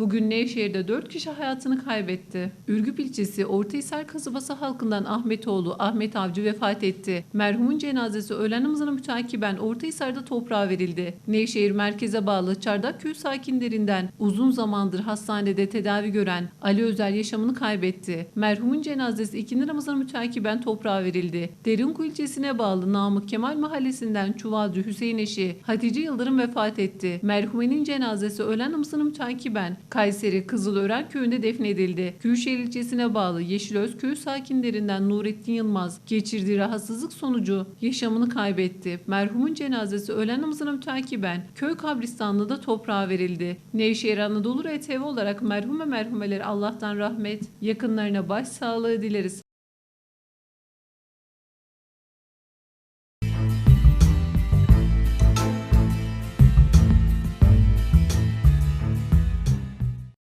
Bugün Nevşehir'de 4 kişi hayatını kaybetti. Ürgüp ilçesi Ortahisar kasabası halkından Ahmetoğlu Ahmet Avcı vefat etti. Merhumun cenazesi öğlen namazına mütakiben Ortahisar'da toprağa verildi. Nevşehir merkeze bağlı Çardakköy sakinlerinden uzun zamandır hastanede tedavi gören Ali Özel yaşamını kaybetti. Merhumun cenazesi ikindi namazına mütakiben toprağa verildi. Derinkuyu ilçesine bağlı Namık Kemal mahallesinden Çuvalcı Hüseyin eşi Hatice Yıldırım vefat etti. Merhumenin cenazesi öğlen namazını mütakiben Kayseri Kızılören köyünde defnedildi. Köyşehir ilçesine bağlı Yeşilöz köyü sakinlerinden Nurettin Yılmaz geçirdiği rahatsızlık sonucu yaşamını kaybetti. Merhumun cenazesi öğlen namazına mütakiben köy kabristanlığında toprağa verildi. Nevşehir Anadolu RTV olarak merhum ve merhumeleri Allah'tan rahmet, yakınlarına başsağlığı dileriz.